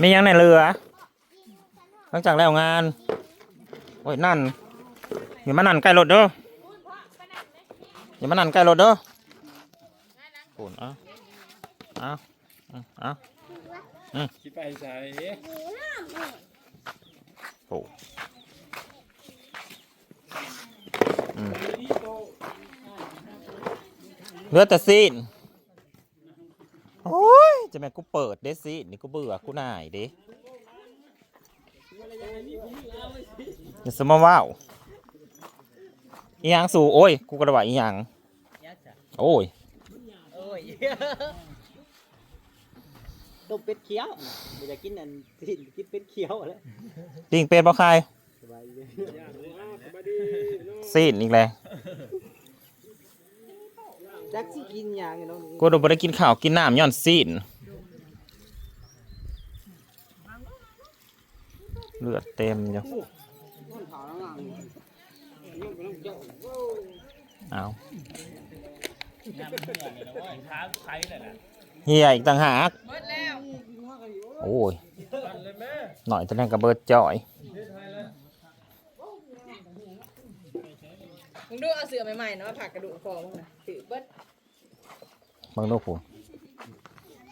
มียังในเรือหลังจากแล้วงาน โอ้ยนั่นอย่ามานั่นใกล้รถเด้ออย่ามานั่นใกล้รถเด้อโอนเอาเอาเอาคิดไปใส่โอ้เลือแต่ซีนโอ้ย จะแม่กูเปิดเด้ซีนนี่กูเบื่อกูหน่ายเด้อย่าสมาว่าวอีหยังสู่โอ้ย กูกระว่าอีหยังโอ้ยโอ้ยต้มเป็ดเขียวไม่อยากกินอันที่กินเป็ดเขียวแล้วปิงเป็ดบ่ใครสบายดีซีนอีกแล้วจักสิกินหยังไงน้องกูโดนบ่ได้กินข้าวกินน้ำย้อนซีน เลือดเต็มอยู่เอาเฮียอีกต่างหากโอ้ยหน่อยจะนั่งกับเบิร์ดจ่อยมึงดูเอาเสือใหม่ๆเนาะผักกระดูกคอมึงนะถือเบิดเบังดูผม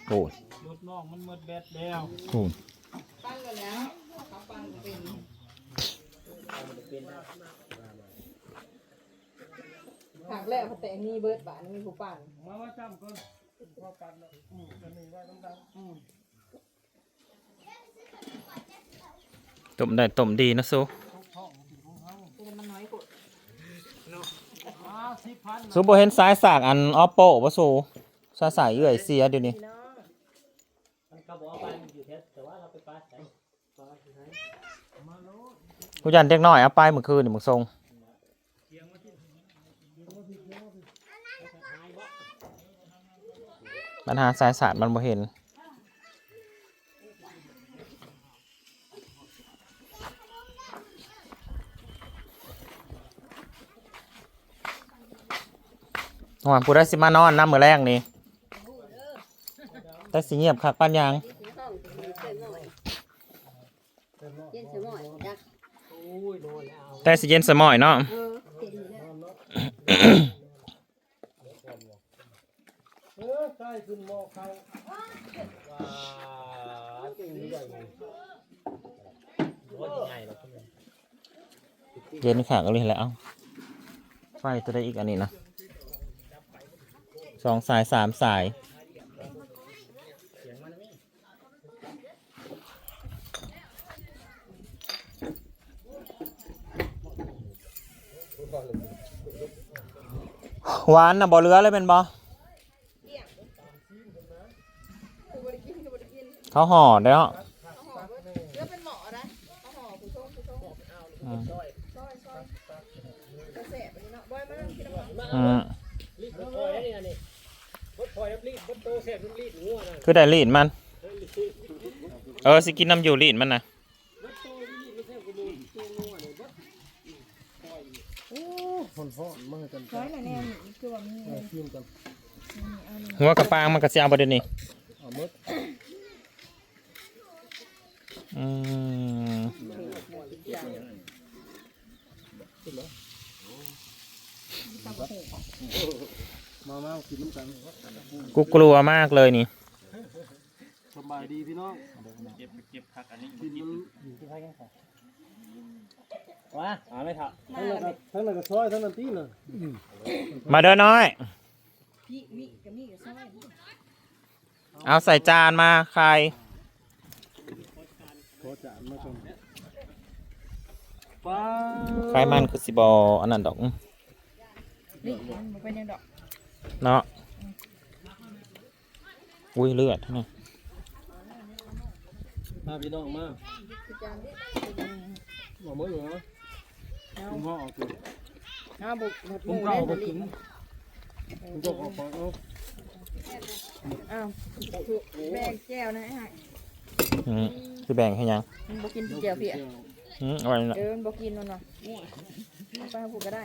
โอ้ยรถน้องมันหมดแบตแล้วโอ้ย ปั้นกันแล้วเขาปั้นก็เป็นผักแล้วแต่นนี้เบิดบานี่มีผู้ปั้นมาว่าจำก่อนว่ากันเนาะอืมจะมีไว้ต้องดังอืมต้มได้ต้มดีนะซูซูโบเห็นสายสากอันออปโปวะซูสายสายเอื่อยเสียเดี๋ยวนี้ ผู้ยันเด็กน้อยเอาไปเมื่อคืนนี่มึงทรงปัญหาสายสารมันบ่เห็น หวานผู้ได้สิมานอนน้ำมือแรกนี่แต่สิเงียบคักปันยัง เย็นสมอยจัก โอ้ยนอน แต่สิเย็นสมอยเนาะเย็นขาก็เลยแล้วไฟจะได้อีกอันนี้นะสองสายสามสาย หวานนะบ่เหลือเลยเป็นบ่เขาห่อได้เหรอเลือเป็นหมอนะเขาห่อผู้ชมผู้ชมอืมซอยซอยกระแสไปเนาะ บอยมานั่งกินน้ำมันอืมรีดบดพลอยนี่นะนี่บดพลอยแล้วรีดบดโตแซ่บมันรีดงัวนะคือได้ลีดมันเออสิกินน้ำอยู่ลีดมันนะคนฟ้อนมาให้กันซอยน่ะแน่คือว่ามีชิมกันหัวกระปางมันก็สิเอาประเด็นนี้เอาหมดอืมมามากินน้ำกันกูกลัวมากเลยนี่สบายดีพี่น้องเก็บเก็บผักอันนี้กินมัน ที่ใครกันค่ะว้าหาไม่ทันทั้งนั้นก็ทั้งนั้นก็ซอยทั้งนั้นตีน่ะมาเด้อน้อย พี่มีกับมีกับซอยเอาใส่จานมาใคร ขอจานมาชมป้าใครมันคือสิบออันนั้นดอก นี่มันเป็นยังดอกเนาะ อุ้ยเลือดนี่มาพี่น้องมาคือจานนี้เอาหมดเหรอ คุณพ่อเอาตัวอ้าบุกบุกผมเก่าผมถึงผมจะออกไปเอาอ้าวแบ่งแก้วนะไอ้ห่าอืมคือแบ่งให้ยังมันบ่กินแก้วพี่อืมเอาไว้นะเออมันบ่กินมันว่ะเอาไปให้ผูกก็ได้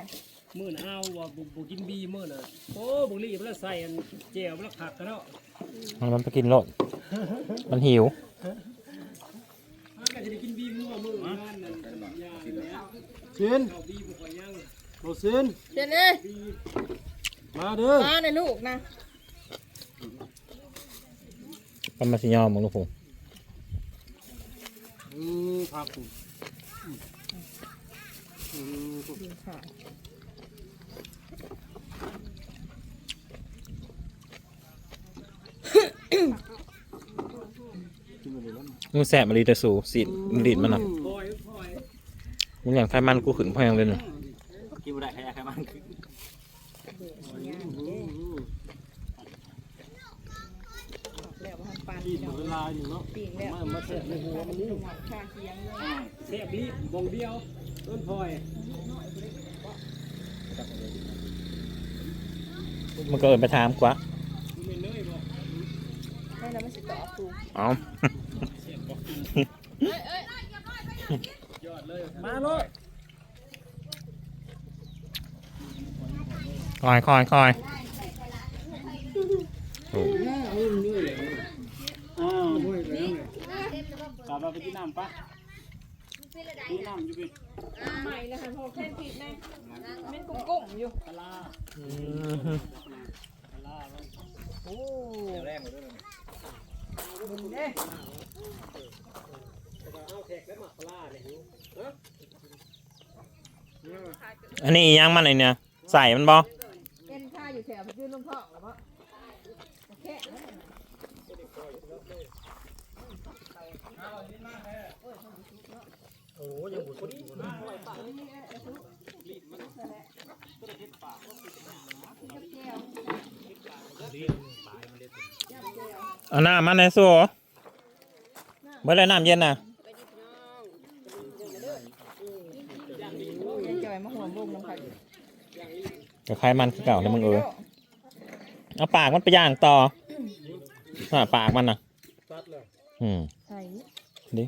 มื่อน่ะเอาว่าบุบุกินบีมื่อน่ะโอ้บุรีมันละใส่อันเจลมันละผักกันเนาะมันไปกินโลดมันหิว สินโบสินเดี๋ยวนี้มาเด้อมาในลูกนะมันมาสิยอมมึงลูกผมอืมพักกูอืมมึงแสบมาลีแต่สูสีดมึงดีดมันอะ มึงอย่างไขมันกูขึ้นพอยังเลยเนาะกินบ่ได้ใครอยากให้มันแล้วมาปานปีนหมดเวลาอยู่เนาะปีงแล้วมามาแทะในหัวมันนี่ชาเคียงเลยเสียบีบงเดียวต้นพลอยมันก็เอินไปถามกว่าให้เราไม่สิตอบกูเอา มาเลยคอยคอยคอยโอ้อ้าวกลับมาไปที่น้ำปะที่น้ำอยู่พี่ใหม่เลยค่ะพอแค่ผิดนะมันกุ้งๆอยู่ปลาอืมฮึปลาโอ้แรงหมดเลยบุญเด้เอาแทกแล้วมาปลาเนี่ยหิวอันนี้อีหยังมันไอเนี่ยใส่มันบอเป็นข้าอยู่แถวพี่ลุงพ่อหรือเปล่าแค่นั้นโอ้ยังบุญเอาน้ำมันในสูเมื่อไรน้ำเย็นน่ะ ยังจอยมาห่วงบุ้งน้ำผัก ก็คล้ายมันคือเก่าเลยมึงเออเอาปากมันไปย่างต่อน่ะปากมันน่ะตัดเลยอืมใส่ดิ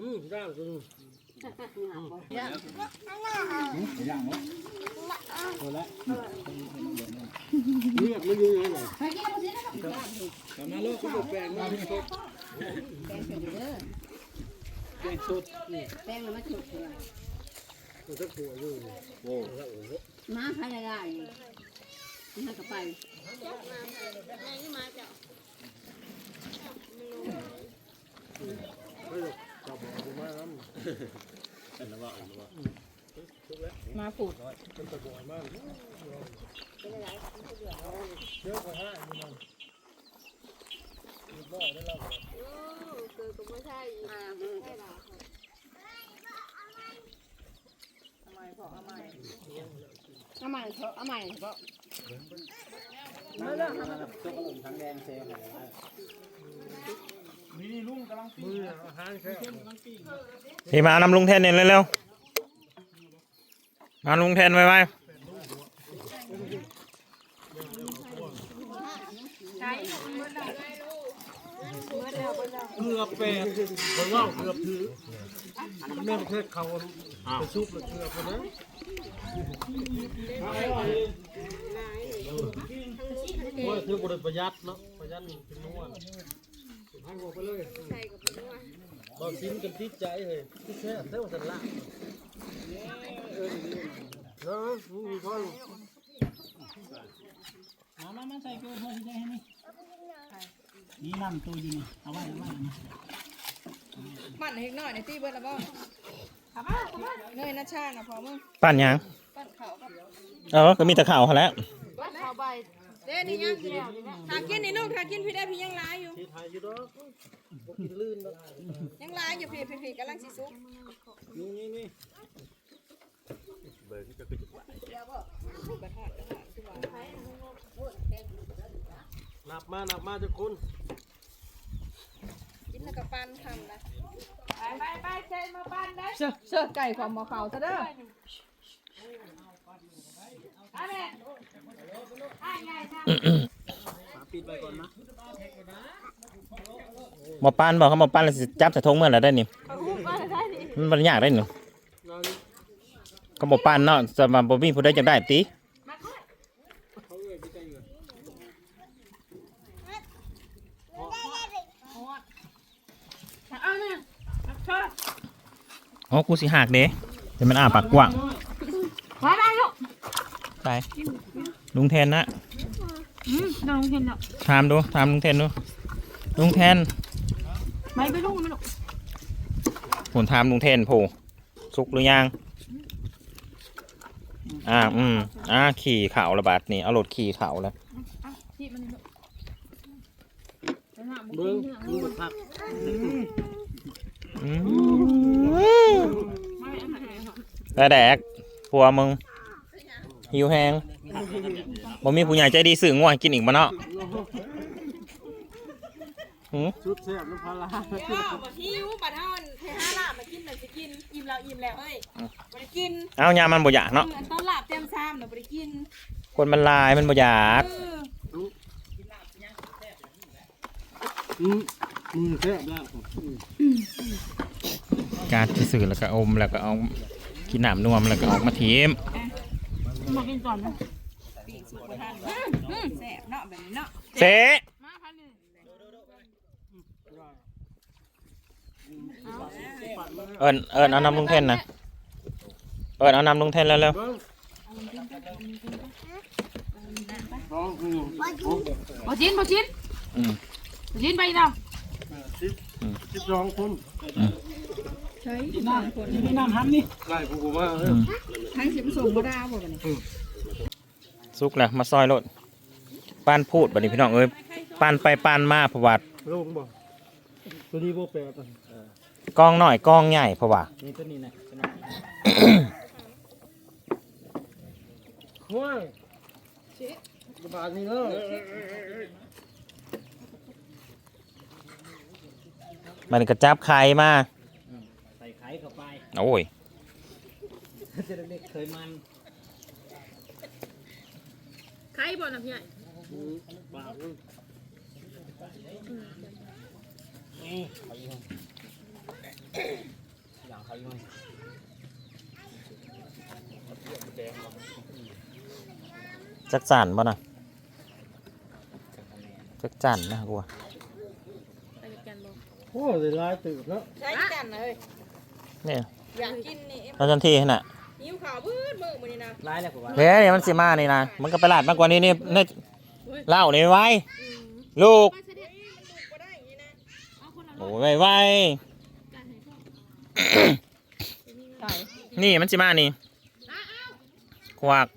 อืมย่างจนย่างเลือดมันอยู่ยังไงมาโลกก็แปลงมาพี่แป้งเสร็จเด้อแปลงสุดแป้งแล้วมาฉุกเลย มันจะขัวอยู่มาใครได้ได้มันก็ไปจับหัวมาน้ำมาผูดเป็นตะบ่อยมากเยอะกว่าห้านี่มันทำไม พอเอาใหม่เอาใหม่เถอะเอาใหม่เถอะมาเรื่องทั้งแดงเซลล์นี่ลุงกำลังปีมือาหารแค่พี่มานำลุงแทนเนี่ยเร็วๆมาลุงแทนไว้ไว้เกือบเป็ดคนว่าเกือบถือ แม่ประเทศเขาไปซุปเลยเกือบคนนั้นโอ้ยคือบริประหยัดเนาะประหยัดเป็นนวลให้หัวไปเลยบอซิมกันติดใจเลยที่แค่เท่าสันละเนาะมีคนมามามาใส่เกลือเพื่อที่จะให้นี่นี่น้ำตัวยิงเอาไว้เอาไว้ มันเล็กน้อยในตีเบิร์ดละบ่เนยนัชชานะพอมึงปั่นหยังปั้นเขากับเออก็มีแตะข่าวเขาแหล้วปั้นเขาใบเด้นี่ยังถ้ากินนี่ลูกถ้ากินพี่ได้พี่ยังร้ายอยู่ที่ไทยอยู่เนาะบ่กินลื่นเนาะยังร้ายอยู่พี่พี่พี่กำลังสิซุกนี่นี่นี่นับมานับมาทุกคน กินแล้วก็ปั้นทำนะไปไปไปเชิญมาปั้นได้เชื่อเชื่อไก่ของหมอเขาซะเด้อปิดไปก่อนนะหมอปานบอกเขาหมอปานเลยสิจับใส่ทงเมื่อไหร่ได้นี่เขาพูดว่าได้ดิมันบริยากได้หนูงานนี้ก็หมอปานเนาะจะมาบ่มีผู้ใดจะได้ติ เขาเอ่ยพี่ใจอยู่ อ๋อกูสิหักเด้แต่มันอ้าปากกว้างมาได้ลูกไปลุงแทนนะอืมน้องเห็นแล้วถามดูถามลุงแทนดูลุงแทนไม่ไปลูกไม่ลูกผมถามลุงแทนโผสุกหรือยังอ่าอืมอ่าขี่เข่าระบาดนี่เอารถขี่เข่าแล้วที่มันลูกเบิ้งมึงมาพัก อืม แต่แดกผัวมึงหิวแหงบ่มีผู้ใหญ่ใจดีสื่อง่วงกินอีกบ่เนาะหืมชุดแซ่บน้ำพาราบ่หิวบัดเฮาเทห้าลาบมากินน่ะสิกินอิ่มแล้วอิ่มแล้วเอ้ยบ่ได้กินเอายามันบ่อยากเนาะอันตอนลาบเต็มซ้ำน่ะบ่ได้กิน คนมันลายมันบ่อยากอืมมือแซ่บแล้วการที่สื่อแล้วก็อมแล้วก็เอา กินน้ำนวมแล้วก็ออกมาทีมมากินก่อนนะอืมแซ่บเนาะแบบนี้เนาะเซเอิญเอิญเอาน้ำลุงเทนนะเอิญเอาน้ำลุงเทนแล้วเร็วเบิ้งสองอืมบ่ชินบ่ชินๆอืมบ่ชินไปน้องสิบ สิบสองคนไม่นั่งหันนี่ไล่พวกกูมาเฮ้ยทั้งสิมาส่งบ่ได้บ่บัดนี้สุกแล้วมาซอยรถปานพูดบัดนี้พี่น้องเอ้ยปานไปปานมาเพราะว่าลงบ่ตัวนี้โบแปดอะกองหน่อยกองใหญ่เพราะว่านี่ตัวนี้นะห้วยระบาดนี่เนาะมันกระจับไข่มา ใส่ไข่เข้าไป โอ้ยจะเล็กๆเคยมันใครบ่น่ะพี่ใหญ่บาดเลยนี่เขาอยู่อย่างเขาอยู่จักจันบ่นะจักจันนะกูว่าโอ้ยลายตื่นแล้วใช้กันนะเอ้ยเนี่ย อยากกินนี่เราจันทีน่ะหิวข้าวบื้อมื้อมื้อนี้นะร้ายแล้วผมว่าเฮ้ยเดี๋ยวมันสิมานี่นะมันก็ไปลาดมากกว่านี้นี่นี่เล่านี่ไว้ลูกบ่ได้อย่างนี้นะโอ้ยไว้ไว้นี่มันสิมานี่ควัก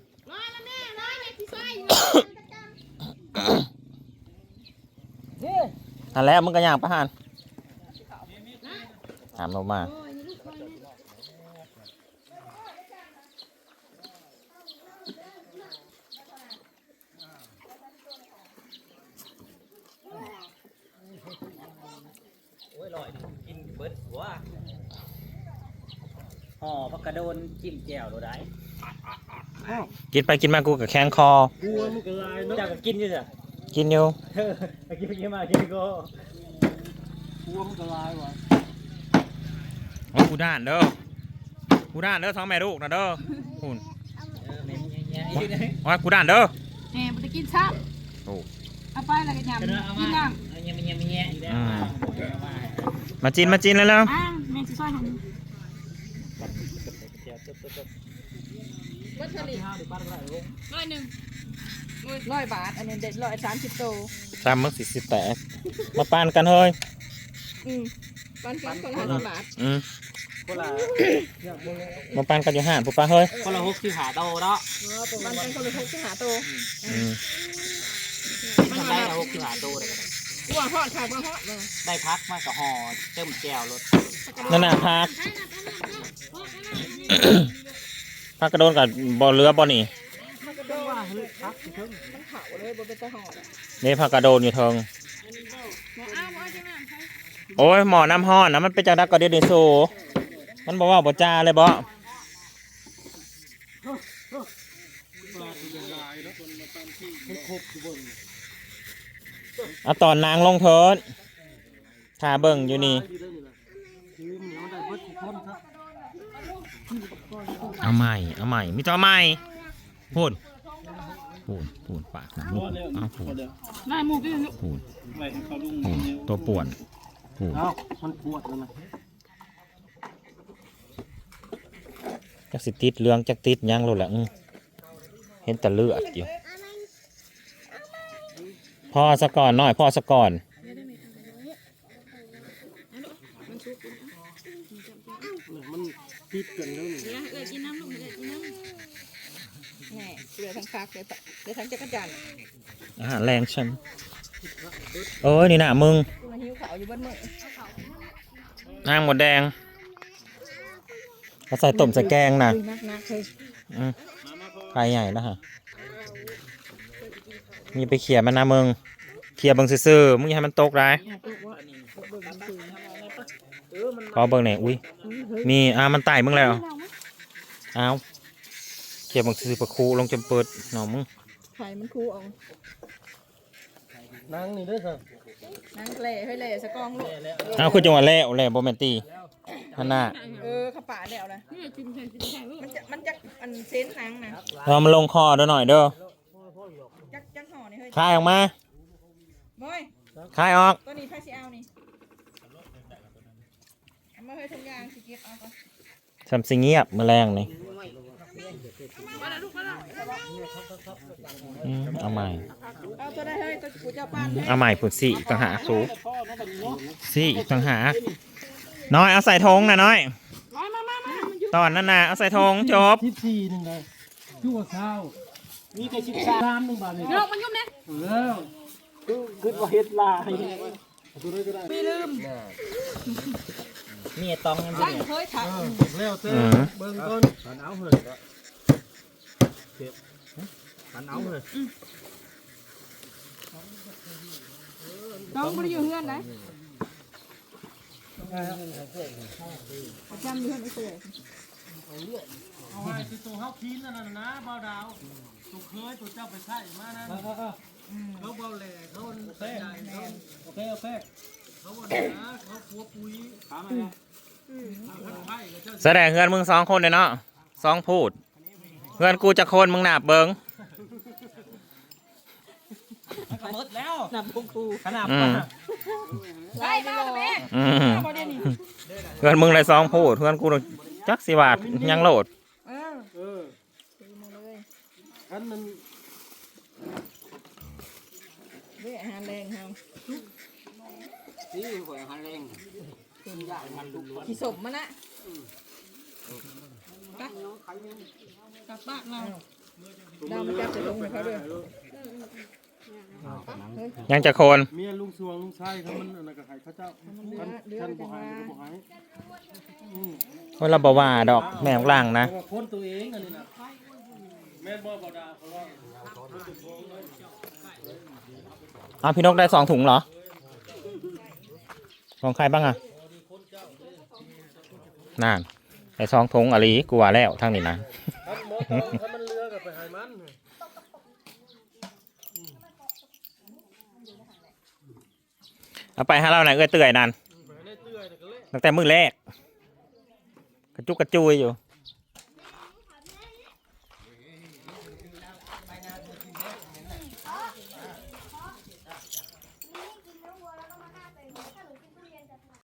อันแล้วมึงก็ย่างประหารถามลงมา โอ้ยลอยกินเบิร์ดหัวห่อพักกระโดน จิ้มแจ่วเราได้กินไปกินมากูกับแข้งคอ กลัวมันก็ลายเนาะเจ้าก็กินอยู่จ้ะกินอยู่ เออไปกินไปกินมากินก็กลัวมันก็ลายว่ะโอ้กูด้านเด้อกูด้านเด้อท้องแม่ลูกนะเด้อคุณเออแม่งแย่ๆอยู่นะว่ากูด้านเด้อ แหมบ่ได้กินซ้โอ้ำเอาไปแล้วก็ยำเดี๋ยวเอากิมานน้เอาแย่ๆแย่ๆแย่ๆอีกแล้วเอามามาจินมาจินแล้วแล้วำอ้าวแม่สิซอย ให้วัตถุดิบร้อยหนึ่งร้อยบาท อันนี้เด็ดร้อยสามสิบโตตามมึงสิสิบแตกมาปานกันเฮ้ยอืมปันกันคนละห้าสิบาทอืมคนละมาปานกันอยู่ห่านปุ๊บป้าเฮ้ยคนละหกที่หาโตเนาะปันกันคนละหกสิบห้าโตอืมทำได้ละหกที่หาโตเลยอ้วนฮอดค่ะอ้วนฮอดเลยได้พักมากกับหอเติมแก้วรถนั่นน่ะพัก พักกระโดนกับบอเรือบ่อนี่มันกระโดดมันเผาเลยบนเป็นตะหอดอะนี่พักกระโดนอยู่เทิงอ้าวเอาจังโอ้ยหมอน้ำห้อนนะมันเป็นจากดักกระเดียดโซมันบอกว่าบ่จ้าเลยบ่ลายมันลาต่อนเอาตอนนางลงเทินทาเบิ่งอยู่นี่ อยู่ได้นี่แหละคือมัน เหนียวได้เบิดทุกคนครับเอาใหม่เอาใหม่มีตัวเอาใหม่พูดพูดพูดปากนะลูกเอาพูดนายหมูกินลูกพูดไว้ให้เขาลุงพูดตัวป่วนพูดเอ้ามันปวดแล้วนะจักสิติดเหลืองจักติดหยังโลดแหละอื้อเห็นแต่เลือดอยู่พ่อสะก่อนหน่อยพ่อสะก่อน มันติดกันแล้วนี่แหน่เหลือทั้งฟักเหลือแต่เหลือทั้งจักรจันทร์อาหารแรงฉันโอ้ยนี่นะมึงมาหิวเขาอยู่บนมือนางหมดแดงเขาใส่ต้มใส่แกงนะนักนักๆเลยใหญ่นะฮะมีไปเขี่ยมันนะมึงเขี่ยบิ่งซื่อๆมึงอย่าให้มันตกได้ ขอเบิ่งหน่อยอุ้ยนี่อ่ามันไต่มึงแล้วอ้าวเขี่ยเบิ่งซื่อๆประคูลงจนเปิดหนอมึงไข่มันคูเอานางนี่เด้อสินังเล่ให้เล่สะกองลูกอ้าวคือจังหวะแล้วแล้วบ่แม่นตีฮันน่ะเออข้าป่าแล้วนะมันจะมันจะอันเซนหนังนะเรามาลงคอเด้อหน่อยเด้อจักจักห่อนี่เฮ้ยคายออกมาบอยคายออกตัวนี้ไพ่สีเอานี่ เอามาเฮ้ยทุกอย่างสิเก็บเอาก่อนทำสิเงียบแมลงนี่อืมเอาใหม่ เอาตัวได้เฮ้ยตัวกูจะปั้นให้เอาใหม่ผุดสี่ต่างหากสูสี่ต่างหากน้อยเอาใส่ธงนะน้อยตอนนั้นนะเอาใส่ธงจบ สิบสี่หนึ่งเลยชั่วข้าวมีแต่สิบสามหนึ่งบาทเลยเนาะมันยุ่งนะแล้วขึ้นมาเฮ็ดลายมี ตองยังตั้งเฮ้ยถ่ายแล้วเต้อืมเบิ่งก่อนหันเอาเหอะเก็บหันเอาเหอะต้องไม่ได้อยู่เฮือนนะประจำอยู่เฮือนไม่เคยเอาไว้คือตัวเฮาคีนนั่นน่ะนะเบาดาวตัวเคยตัวเจ้าไปใช้มานั่นเขาเบาแหล่เขาใส่ใจเขาโอเคโอเค เขาบ่ได้นะเขาปัวปุ๋ยถามอะไรเขาไผ่กับเจ้าแสดงเฮือนมึงสองคนเลยเนาะสองพูดเฮือนกูจะคนมึงหนาบเบิงหมดแล้วนำพงครูขนาดอืมไล่มาแม่อืมประเดี๋ยวนี้เฮือนมึงเลยสองพูดเฮือนกูจักสิบาทยังโหลด เออเออซื้อมาเลยอันมันเว้ยอาหารแรงเฮา นี่หอยหันแรงขี้สมมาละไปกลับบ้านเราดาวมาจับใส่ถุงให้เขาด้วยยังจะโคนเมียลุงสวงลุงชายเขามันอันนั้นก็ให้เขาเจ้าท่านท่านบ่ให้ก็บ่ให้อืมว่าเราบว่าดอกแม่ของล่างนะเพราะว่าคนตัวเองอันนี้นะแม่นบ่บ่ดาเพราะว่าอ้าวพี่นกได้สองถุงเหรอ ของใครบ้างอะนั่นไอ้สองทงอะลีกลัวแล้วทั้งนี้นะเอามันเอก็ไปให้เราไปให้เราหน่อยเอ้ยเตื่อยนั่นตั้งแต่มือแรกกระจุกกระจุยอยู่